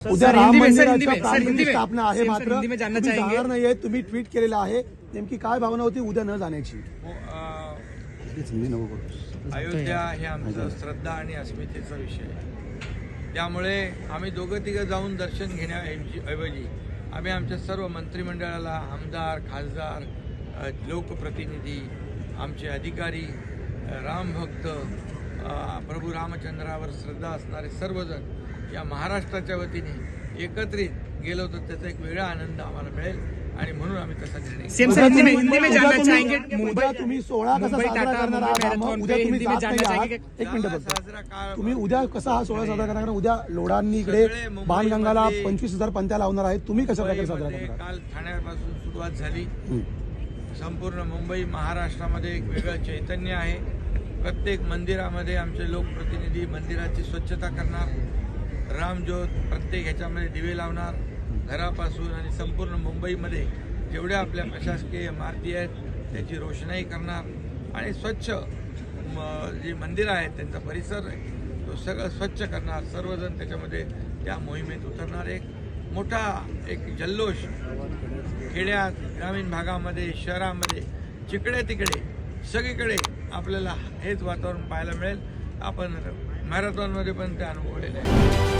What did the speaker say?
उद्या राम हिंदी में- सर, हिंदी मंदिराच्या में- सर, हिंदी में- स्थापना आहे मात्र. हिंदी में जानना तुम्ही चाहेंगे? जाणार नाहीये तुम्ही ट्विट केलेलं आहे. नेमकी काय भावना होती उद्या न जाण्याची? हो. अयोध्या हे आमचं श्रद्धा आणि अस्मितेचा विषय आहे. त्यामुळे आम्ही दोघं तिघं जाऊन दर्शन घेण्याऐवजी ऐवजी आम्ही आमच्या सर्व मंत्रिमंडळाला आमदार खासदार लोकप्रतिनिधी आमचे अधिकारी रामभक्त प्रभू रामचंद्रावर श्रद्धा असणारे सर्वजण या महाराष्ट्राच्या वतीने एकत्रित गेलो तर त्याचा एक वेगळा आनंद आम्हाला मिळेल. आणि म्हणून आम्ही तसा निर्णय सर हिंदी में तुम्ही- हिंदी में उद्या जानना तुम्ही- चाहेंगे उद्या मुंबई तुम्ही सोहळा कसा मुंबई साजरा टाटा करणार मुंबई आहात? मॅरेथॉन. उद्या पे तुम्ही हिंदी में जात जानना नाही आहात चाहेंगे एक मिनिट शाळा फक्त साजरा का तुम्ही उद्या कसा हा सोहळा साजरा करणार? कारण उद्या लोढांनी इकडे सगळे मुंबईमध्ये- बाणगंगाला पंचवीस हजार पंत्या लावणार आहेत. तुम्ही कशा प्रकारे साजरा मुंबईमध्ये करणार? काल ठाण्यापासून सुरुवात झाली. संपूर्ण मुंबई महाराष्ट्रामध्ये एक वेगळं चैतन्य आहे. प्रत्येक मंदिरामध्ये आमचे लोकप्रतिनिधी मंदिराची स्वच्छता करणार. रामज्योत प्रत्येक ह्याच्यामध्ये दिवे लावणार घरापासून आणि संपूर्ण मुंबईमध्ये जेवढ्या आपल्या प्रशासकीय इमारती आहेत त्याची रोषणाई करणार. आणि स्वच्छ म- जी मंदिरं आहेत त्यांचा परिसर आहे तो सगळं स्वच्छ करणार. सर्वजण त्याच्यामध्ये त्या मोहिमेत उतरणार. एक मोठा एक जल्लोष खेड्यात ग्रामीण भागामध्ये शहरामध्ये जिकडे तिकडे सगळीकडे आपल्याला हेच वातावरण पाहायला मिळेल. आपण मॅरेथॉनमध्ये पण ते अनुभवलेलं आहे.